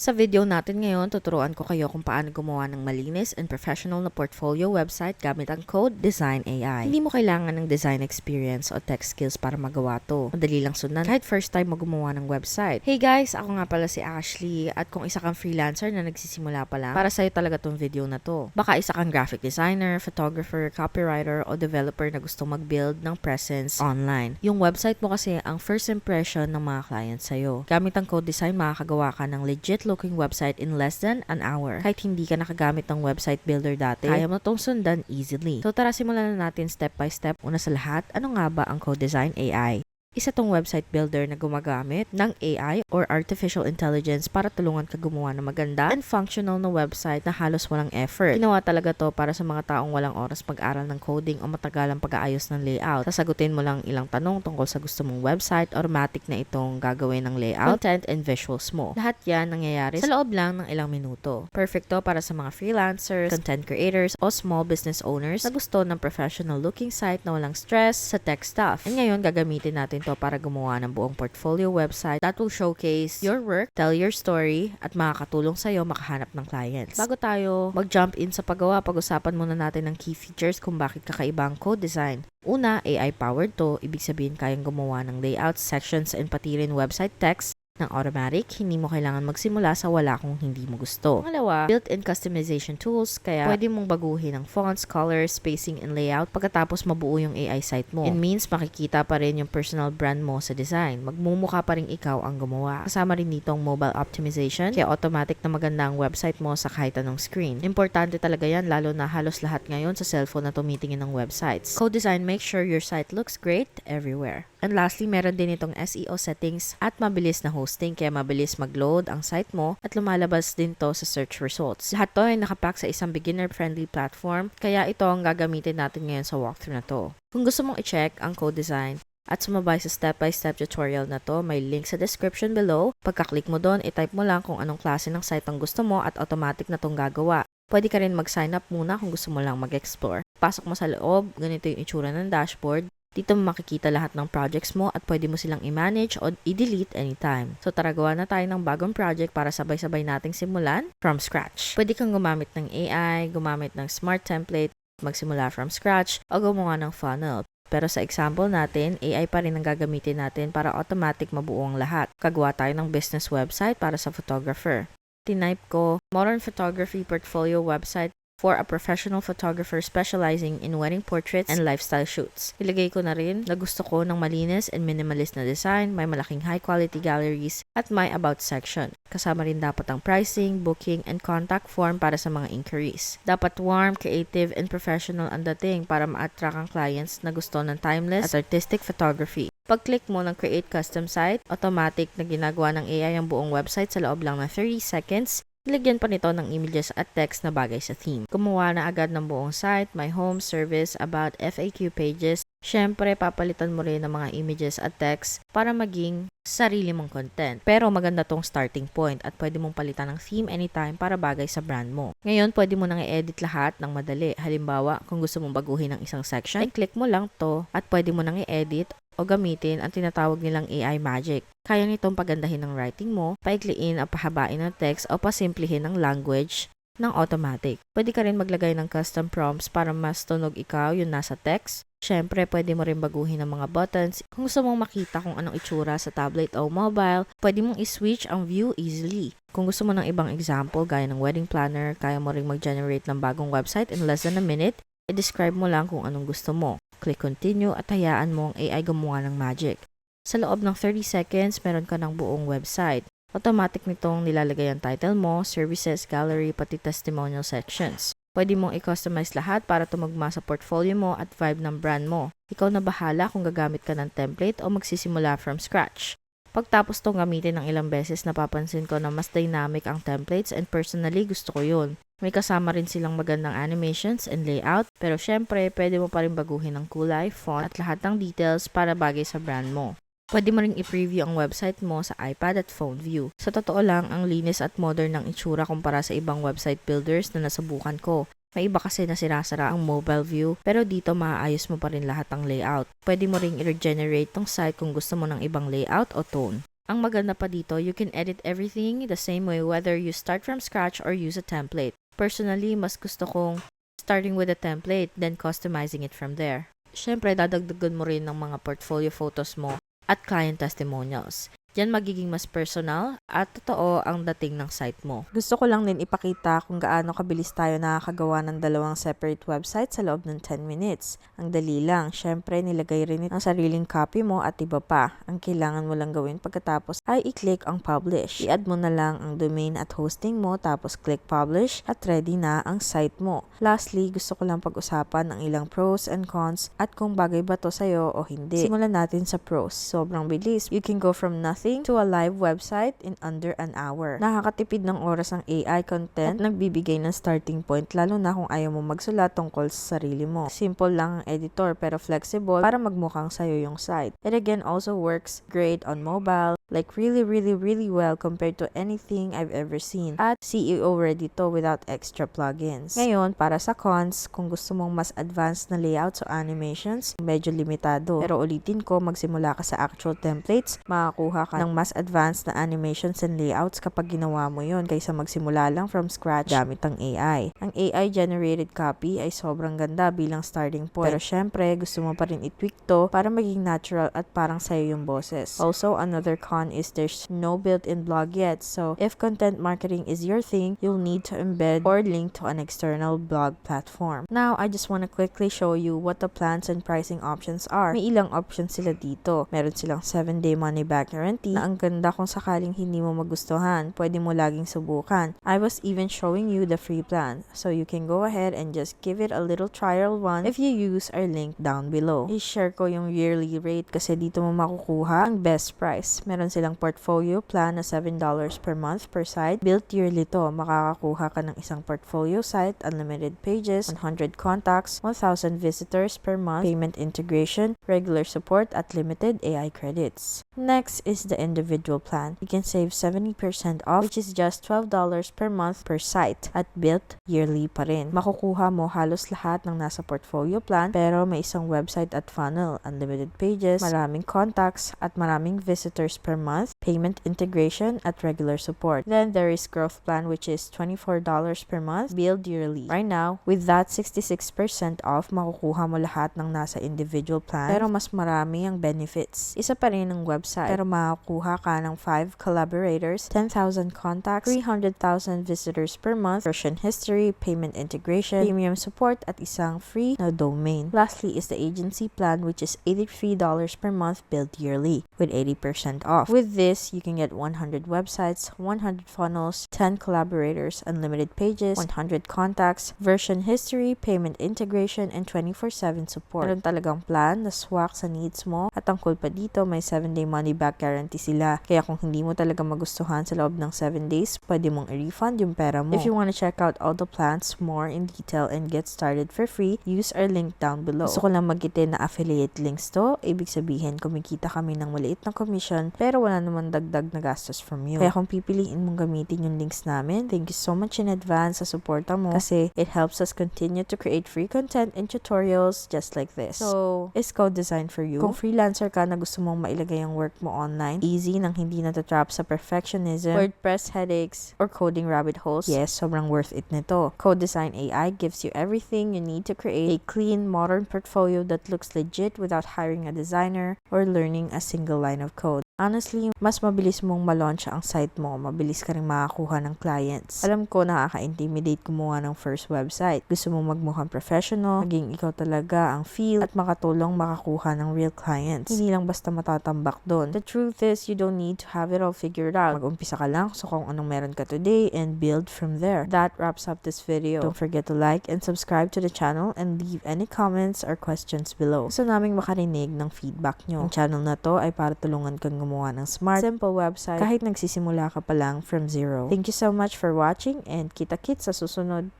Sa video natin ngayon, tuturuan ko kayo kung paano gumawa ng malinis and professional na portfolio website gamit ang code Design AI. Hindi mo kailangan ng design experience o tech skills para magawa to. Madali lang sundan kahit first time mo ng website. Hey guys, ako nga pala si Ashley at kung isa kang freelancer na nagsisimula pa lang, para sa'yo talaga tong video na to. Baka isa kang graphic designer, photographer, copywriter o developer na gusto mag-build ng presence online. Yung website mo kasi ang first impression ng mga clients sa'yo. Gamit ang code design, makakagawa ka ng legit looking website in less than an hour. Kahit hindi ka nakagamit ng website builder dati, kaya mo tong sundan easily. So tara simulan na natin step by step. Una sa lahat, ano nga ba ang code design AI? Isa tong website builder na gumagamit ng AI or artificial intelligence para tulungan ka gumawa ng maganda and functional na website na halos walang effort. Ginawa talaga to para sa mga taong walang oras mag-aral ng coding o matagalang pag-aayos ng layout. Sasagutin mo lang ilang tanong tungkol sa gusto mong website, automatic na itong gagawin ng layout, content, and visuals mo. Lahat yan nangyayari sa loob lang ng ilang minuto. Perfect to para sa mga freelancers, content creators, o small business owners na gusto ng professional looking site na walang stress sa tech stuff. And ngayon, gagamitin natin to para gumawa ng buong portfolio website that will showcase your work, tell your story, at makakatulong sa'yo makahanap ng clients. Bago tayo mag-jump in sa paggawa, pag-usapan muna natin ng key features kung bakit kakaiba ang code design. Una, AI-powered to, ibig sabihin kayang gumawa ng layouts, sections, and pati rin website text ng automatic, hindi mo kailangan magsimula sa wala kung hindi mo gusto. Pangalawa, built-in customization tools, kaya pwede mong baguhin ang fonts, colors, spacing, and layout pagkatapos mabuo yung AI site mo. It means makikita pa rin yung personal brand mo sa design. Magmumukha pa rin ikaw ang gumawa. Kasama rin dito ang mobile optimization, kaya automatic na maganda ang website mo sa kahit anong screen. Importante talaga yan, lalo na halos lahat ngayon sa cellphone na tumitingin ng websites. Code design make sure your site looks great everywhere. And lastly, meron din itong SEO settings at mabilis na hosting kaya mabilis mag-load ang site mo at lumalabas din to sa search results. Lahat to ay nakapack sa isang beginner-friendly platform kaya ito ang gagamitin natin ngayon sa walkthrough na to. Kung gusto mong i-check ang code design, at sumabay sa step-by-step tutorial na to, may link sa description below. Pagka-click mo doon, i-type mo lang kung anong klase ng site ang gusto mo at automatic na tong gagawa. Pwede ka rin mag-sign up muna kung gusto mo lang mag-explore. Pasok mo sa loob, ganito yung itsura ng dashboard. Dito makikita lahat ng projects mo at pwede mo silang i-manage o i-delete anytime. So tara gawa na tayo ng bagong project para sabay-sabay nating simulan from scratch. Pwede kang gumamit ng AI, gumamit ng smart template, magsimula from scratch, o gumawa ng funnel. Pero sa example natin, AI pa rin ang gagamitin natin para automatic mabuo ang lahat. Kagawa tayo ng business website para sa photographer. Tinype ko, Modern Photography Portfolio Website for a professional photographer specializing in wedding portraits and lifestyle shoots. Ilagay ko na rin na gusto ko ng malinis and minimalist na design, may malaking high quality galleries, at may about section. Kasama rin dapat ang pricing, booking, and contact form para sa mga inquiries. Dapat warm, creative, and professional ang dating para ma-attract ang clients na gusto ng timeless at artistic photography. Pag-click mo ng Create Custom Site, automatic na ginagawa ng AI ang buong website sa loob lang ng 30 seconds Nilagyan pa nito ng images at text na bagay sa theme. Gumawa na agad ng buong site, my home, service, about, FAQ pages. Siyempre, papalitan mo rin ng mga images at text para maging sarili mong content. Pero maganda tong starting point at pwede mong palitan ng theme anytime para bagay sa brand mo. Ngayon, pwede mo nang i-edit lahat ng madali. Halimbawa, kung gusto mong baguhin ng isang section, i-click mo lang to at pwede mo nang i-edit o gamitin ang tinatawag nilang AI Magic. Kaya nitong pagandahin ng writing mo, paikliin o pahabain ng text o pasimplihin ng language ng automatic. Pwede ka rin maglagay ng custom prompts para mas tunog ikaw yung nasa text. Siyempre, pwede mo rin baguhin ang mga buttons. Kung gusto mong makita kung anong itsura sa tablet o mobile, pwede mong i-switch ang view easily. Kung gusto mo ng ibang example gaya ng wedding planner, kaya mo rin mag-generate ng bagong website in less than a minute, i-describe mo lang kung anong gusto mo. Click continue at hayaan mo ang AI gumawa ng magic. Sa loob ng 30 seconds, meron ka ng buong website. Automatic nitong nilalagay ang title mo, services, gallery, pati testimonial sections. Pwede mong i-customize lahat para tumugma sa portfolio mo at vibe ng brand mo. Ikaw na bahala kung gagamit ka ng template o magsisimula from scratch. Pagtapos tong gamitin ng ilang beses, napapansin ko na mas dynamic ang templates and personally gusto ko yun. May kasama rin silang magandang animations and layout, pero syempre, pwede mo pa rin baguhin ang kulay, font, at lahat ng details para bagay sa brand mo. Pwede mo rin i-preview ang website mo sa iPad at phone view. Sa totoo lang, ang linis at modern ng itsura kumpara sa ibang website builders na nasubukan ko. May iba kasi na sirasara ang mobile view, pero dito maaayos mo pa rin lahat ng layout. Pwede mo ring i-regenerate tong site kung gusto mo ng ibang layout o tone. Ang maganda pa dito, you can edit everything the same way whether you start from scratch or use a template. Personally, mas gusto kong starting with a template, then customizing it from there. Siyempre, dadagdagan mo rin ng mga portfolio photos mo at client testimonials. Yan magiging mas personal at totoo ang dating ng site mo. Gusto ko lang din ipakita kung gaano kabilis tayo nakakagawa ng dalawang separate website sa loob ng 10 minutes. Ang dali lang. Siyempre, nilagay rin ang sariling copy mo at iba pa. Ang kailangan mo lang gawin pagkatapos ay i-click ang publish. I-add mo na lang ang domain at hosting mo tapos click publish at ready na ang site mo. Lastly, gusto ko lang pag-usapan ang ilang pros and cons at kung bagay ba to sa'yo o hindi. Simulan natin sa pros. Sobrang bilis. You can go from nothing to a live website in under an hour. Nakakatipid ng oras ang AI content at nagbibigay ng starting point lalo na kung ayaw mo magsulat tungkol sa sarili mo. Simple lang ang editor pero flexible para magmukhang sa'yo yung site. It again also works great on mobile, like really really really well compared to anything I've ever seen. At CEO ready to without extra plugins. Ngayon, para sa cons, kung gusto mong mas advanced na layouts o animations, medyo limitado. Pero ulitin ko, magsimula ka sa actual templates, makakuha ka ng mas advanced na animations and layouts kapag ginawa mo yon kaysa magsimula lang from scratch gamit ang AI. Ang AI generated copy ay sobrang ganda bilang starting point. Pero syempre, gusto mo pa rin i-tweak to para maging natural at parang sa'yo yung boses. Also, another con is there's no built-in blog yet. So, if content marketing is your thing, you'll need to embed or link to an external blog platform. Now, I just want to quickly show you what the plans and pricing options are. May ilang options sila dito. Meron silang 7-day money-back guarantee na ang ganda kung sakaling hindi mo magustuhan. Pwede mo laging subukan. I was even showing you the free plan. So, you can go ahead and just give it a little trial one if you use our link down below. I-share ko yung yearly rate kasi dito mo makukuha ang best price. Meron silang portfolio plan na $7 per month per site. Built yearly to. Makakakuha ka ng isang portfolio site, unlimited pages, 100 contacts, 1,000 visitors per month, payment integration, regular support at limited AI credits. Next is the individual plan. You can save 70% off which is just $12 per month per site at built yearly pa rin. Makukuha mo halos lahat ng nasa portfolio plan pero may isang website at funnel, unlimited pages, maraming contacts at maraming visitors per month, payment integration at regular support. Then there is growth plan which is $24 per month, build yearly. Right now, with that 66% off, makukuha mo lahat ng nasa individual plan pero mas marami ang benefits. Isa pa rin ang website pero makakuha ka ng 5 collaborators, 10,000 contacts, 300,000 visitors per month, version history, payment integration, premium support at isang free na domain. Lastly is the agency plan which is $83 per month billed yearly with 80% off. With this, you can get 100 websites, 100 funnels, 10 collaborators, unlimited pages, 100 contacts, version history, payment integration, and 24-7 support. Meron talagang plan na swak sa needs mo at ang cool pa dito, may 7-day money-back guarantee sila. Kaya kung hindi mo talaga magustuhan sa loob ng 7 days, pwede mong i-refund yung pera mo. If you want to check out all the plans more in detail and get started for free, use our link down below. Gusto ko lang magitin na affiliate links to. Ibig sabihin, kumikita kami ng maliit na commission pero wala naman dagdag na gastos from you. Kaya kung pipiliin mong gamitin yung links namin, thank you so much in advance sa suporta mo kasi it helps us continue to create free content and tutorials just like this. So, is code designed for you? Kung freelancer ka na gusto mong mailagay ang work mo online, easy nang hindi natatrap sa perfectionism, WordPress headaches, or coding rabbit holes, yes, sobrang worth it nito. Code Design AI gives you everything you need to create a clean, modern portfolio that looks legit without hiring a designer or learning a single line of code. Honestly, mas mabilis mong malaunch ang site mo, mabilis ka rin makakuha ng clients. Alam ko nakaka-intimidate kumuha ng first website. Gusto mo magmukhang professional, maging ikaw talaga ang feel at makatulong makakuha ng real clients. Hindi lang basta matatambak doon. The truth is, you don't need to have it all figured out. Mag-umpisa ka lang sa kung anong meron ka today and build from there. That wraps up this video. Don't forget to like and subscribe to the channel and leave any comments or questions below. Gusto naming makarinig ng feedback nyo. Ang channel na to ay para tulungan kang gumawa ng smart, simple website kahit nagsisimula ka pa lang from zero. Thank you so much for watching and kita-kits sa susunod.